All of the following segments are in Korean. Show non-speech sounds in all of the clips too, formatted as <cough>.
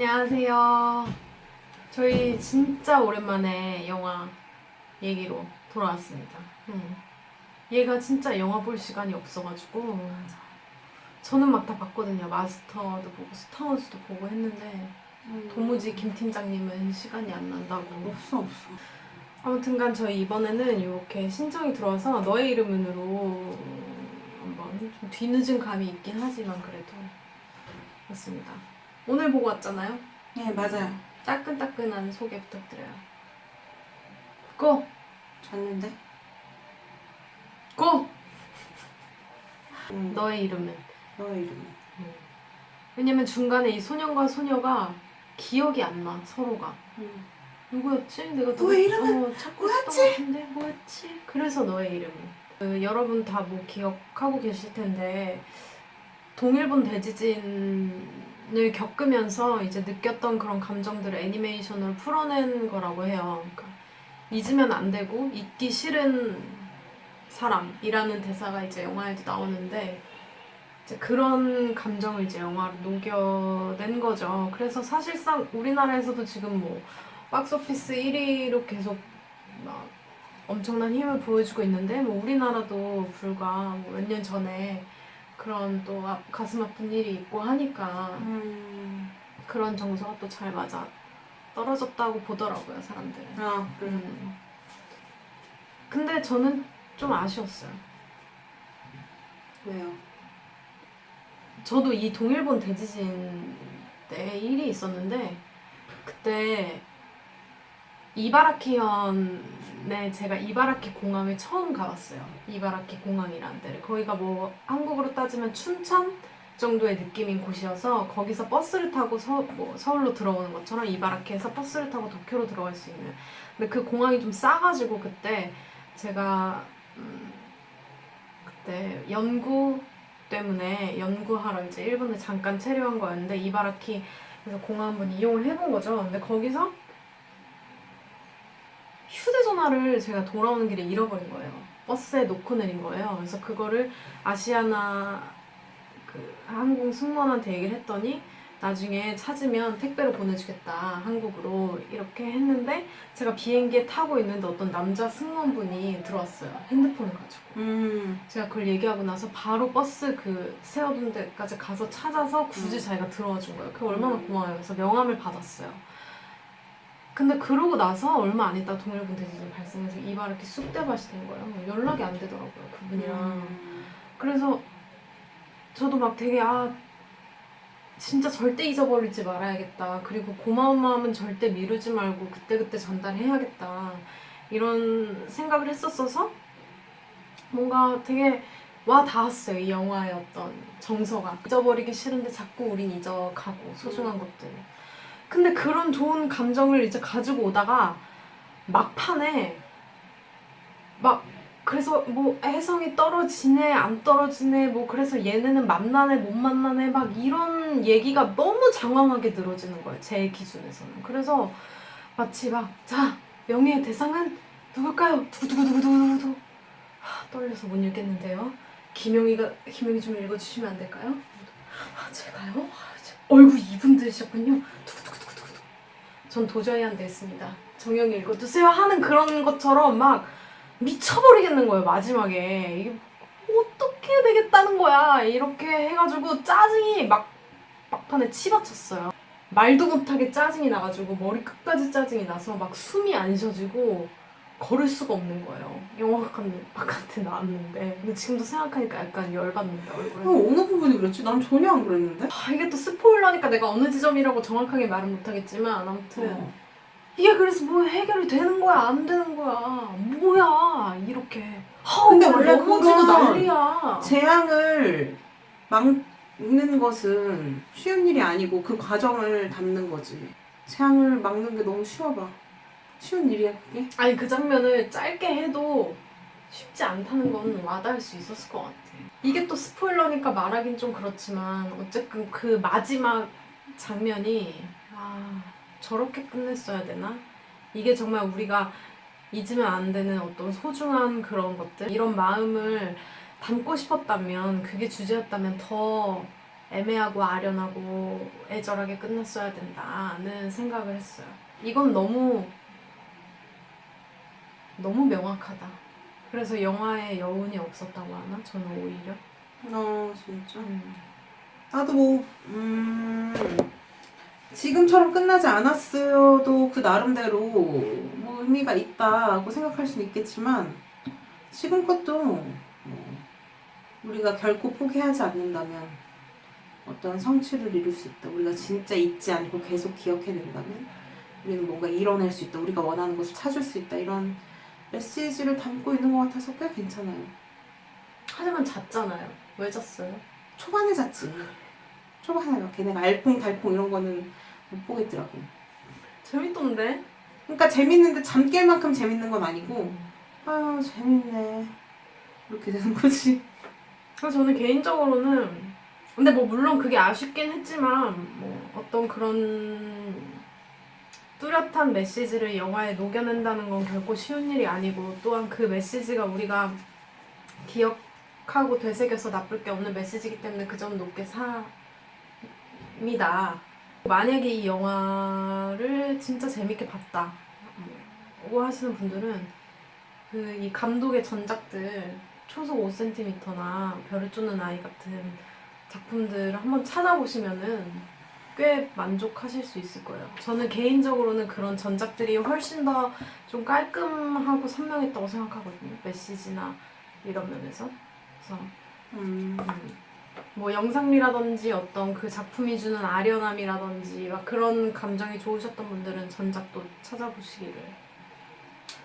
안녕하세요. 저희 진짜 오랜만에 영화 얘기로 돌아왔습니다. 음. 얘가 진짜 영화 볼 시간이 없어가지고 저는 막 다 봤거든요. 마스터도 보고 스타워즈도 보고 했는데 도무지 김 팀장님은 시간이 안 난다고. 없어 없어. 아무튼간 저희 이번에는 이렇게 신청이 들어와서 너의 이름은으로 한번 좀 뒤늦은 감이 있긴 하지만 그래도 맞습니다. 오늘 보고 왔잖아요. 네 맞아요. 따끈따끈한 소개 부탁드려요. 고! 잤는데. 고! 응. 너의 이름은. 너의 이름. 왜냐면 중간에 이 소년과 소녀가 기억이 안 나, 서로가. 응. 누구였지? 내가 너의 이름은 어, 찾고 있었던 것 같은데 뭐였지? 그래서 너의 이름은 그, 여러분 다 뭐 기억하고 계실 텐데 동일본 대지진 을 겪으면서 이제 느꼈던 그런 감정들을 애니메이션으로 풀어낸 거라고 해요. 그러니까 잊으면 안 되고 잊기 싫은 사람이라는 대사가 이제 영화에도 나오는데 이제 그런 감정을 이제 영화로 녹여낸 거죠. 그래서 사실상 우리나라에서도 지금 뭐 박스오피스 1위로 계속 막 엄청난 힘을 보여주고 있는데 뭐 우리나라도 불과 뭐 몇년 전에 그런 또 아- 가슴 아픈 일이 있고 하니까 음. 그런 정서가 또 잘 맞아 떨어졌다고 보더라고요 사람들은. 아 그래. 음. 근데 저는 좀 아쉬웠어요. 왜요? 저도 이 동일본 대지진 때 일이 있었는데 그때 이바라키현 에 제가 이바라키 공항을 처음 가봤어요. 이바라키 공항이라는 데를 거기가 뭐 한국으로 따지면 춘천 정도의 느낌인 곳이어서 거기서 버스를 타고 서, 뭐 서울로 들어오는 것처럼 이바라키에서 버스를 타고 도쿄로 들어갈 수 있는 근데 그 공항이 좀 싸가지고 그때 제가 음, 그때 연구 때문에 연구하러 이제 일본에 잠깐 체류한 거였는데 이바라키 그래서 공항 한번 이용을 해본 거죠. 근데 거기서 휴대전화를 제가 돌아오는 길에 잃어버린 거예요. 버스에 놓고 내린 거예요. 그래서 그거를 아시아나 그 항공 승무원한테 얘기를 했더니 나중에 찾으면 택배로 보내주겠다 한국으로 이렇게 했는데 제가 비행기에 타고 있는데 어떤 남자 승무원분이 들어왔어요 핸드폰을 가지고 음. 제가 그걸 얘기하고 나서 바로 버스 그 세워둔 데까지 가서 찾아서 굳이 음. 자기가 들어와 준 거예요. 그게 얼마나 음. 고마워요. 그래서 명함을 받았어요. 근데 그러고 나서 얼마 안 있다 동일본 대지진 발생해서 이발이 이렇게 쑥대밭이 된 거예요. 연락이 안 되더라고요 그분이랑. 음. 그래서 저도 막 되게 아 진짜 절대 잊어버리지 말아야겠다. 그리고 고마운 마음은 절대 미루지 말고 그때그때 전달해야겠다. 이런 생각을 했었어서 뭔가 되게 와 닿았어요. 이 영화의 어떤 정서가. 잊어버리기 싫은데 자꾸 우린 잊어가고 소중한 것들. 근데 그런 좋은 감정을 이제 가지고 오다가 막판에 막 그래서 뭐 해성이 떨어지네 안 떨어지네 뭐 그래서 얘네는 만나네 못 만나네 막 이런 얘기가 너무 장황하게 늘어지는 거예요 제 기준에서는. 그래서 마치 막 자 명예의 대상은 누굴까요? 두구두구두구두구 하, 떨려서 못 읽겠는데요. 김영희가 김영희 좀 읽어주시면 안 될까요? 아 제가요? 아, 제- 어이구 이분들이셨군요. 두구두구두구두구 전 도저히 안 됐습니다. 정영이 읽어주세요 하는 그런 것처럼 막 미쳐버리겠는 거예요 마지막에. 이게 어떻게 되겠다는 거야. 이렇게 해가지고 짜증이 막 막판에 치받쳤어요. 말도 못하게 짜증이 나가지고 머리 끝까지 짜증이 나서 막 숨이 안 쉬어지고 걸을 수가 없는 거예요 영화관 바깥에 나왔는데 근데 지금도 생각하니까 약간 열받는다 어, 얼굴에 어느 부분이 그랬지? 난 전혀 안 그랬는데. 아, 이게 또 스포일러니까 내가 어느 지점이라고 정확하게 말은 못하겠지만 아무튼 어. 이게 그래서 뭐 해결이 되는 거야 안 되는 거야 뭐야 이렇게 아, 근데 원래 그건 난리야 재앙을 막는 것은 쉬운 일이 아니고 그 과정을 담는 거지. 재앙을 막는 게 너무 쉬워 봐. 쉬운 일이야 그게? 아니 그 장면을 짧게 해도 쉽지 않다는 건 와닿을 수 있었을 것 같아 이게 또 스포일러니까 말하긴 좀 그렇지만 어쨌든 그 마지막 장면이 아 저렇게 끝냈어야 되나 이게 정말 우리가 잊으면 안 되는 어떤 소중한 그런 것들 이런 마음을 담고 싶었다면 그게 주제였다면 더 애매하고 아련하고 애절하게 끝났어야 된다는 생각을 했어요. 이건 너무 너무 명확하다. 그래서 영화에 여운이 없었다고 하나? 저는 오히려. 어 진짜. 음. 나도 뭐, 음, 지금처럼 끝나지 않았어도 그 나름대로 뭐 의미가 있다고 생각할 수는 있겠지만, 지금 것도 뭐 우리가 결코 포기하지 않는다면 어떤 성취를 이룰 수 있다. 우리가 진짜 잊지 않고 계속 기억해낸다면 우리는 뭔가 이뤄낼 수 있다. 우리가 원하는 것을 찾을 수 있다. 이런 메시지를 담고 있는 것 같아서 꽤 괜찮아요. 하지만 잤잖아요. 왜 잤어요? 초반에 잤지. 초반에 막 걔네가 알콩달콩 이런 거는 못 보겠더라고. 재밌던데? 그러니까 재밌는데 잠 깰 만큼 재밌는 건 아니고 아유 재밌네 이렇게 되는 거지. 그래서 저는 개인적으로는 근데 뭐 물론 그게 아쉽긴 했지만 뭐 어떤 그런 뚜렷한 메시지를 영화에 녹여낸다는 건 결코 쉬운 일이 아니고 또한 그 메시지가 우리가 기억하고 되새겨서 나쁠 게 없는 메시지이기 때문에 그 점 높게 삽니다. 만약에 이 영화를 진짜 재밌게 봤다 고 하시는 분들은 그 이 감독의 전작들 초속 5cm나 별을 쫓는 아이 같은 작품들을 한번 찾아보시면은 꽤 만족하실 수 있을 거예요. 저는 개인적으로는 그런 전작들이 훨씬 더 좀 깔끔하고 선명했다고 생각하거든요. 메시지나 이런 면에서. 그래서 음. 음, 뭐 영상미라든지 어떤 그 작품이 주는 아련함이라든지 막 그런 감정이 좋으셨던 분들은 전작도 찾아보시기를.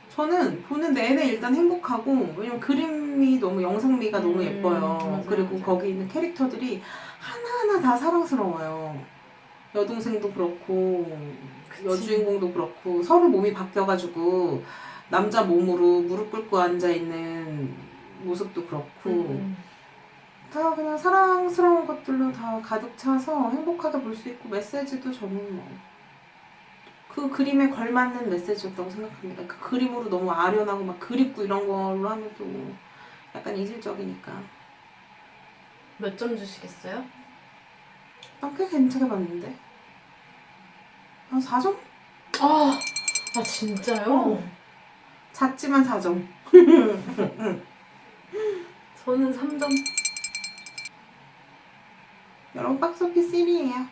저는 보는 내내 일단 행복하고 왜냐면 그림이 너무 영상미가 너무 음, 예뻐요. 맞아요, 그리고 맞아요. 거기 있는 캐릭터들이 하나하나 다 사랑스러워요. 여동생도 그렇고 그치. 여주인공도 그렇고 서로 몸이 바뀌어가지고 남자 몸으로 무릎 꿇고 앉아 있는 모습도 그렇고 음. 다 그냥 사랑스러운 것들로 다 가득 차서 행복하게 볼 수 있고 메시지도 저는 뭐 그 그림에 걸맞는 메시지였다고 생각합니다. 그 그림으로 너무 아련하고 막 그립고 이런 걸로 하면 또 약간 이질적이니까 몇 점 주시겠어요? 난 꽤 괜찮게 봤는데 한 4점? 아, 아 진짜요? 어. 작지만 4점 <laughs> 저는 3점. 여러분 박스오피스 1위에요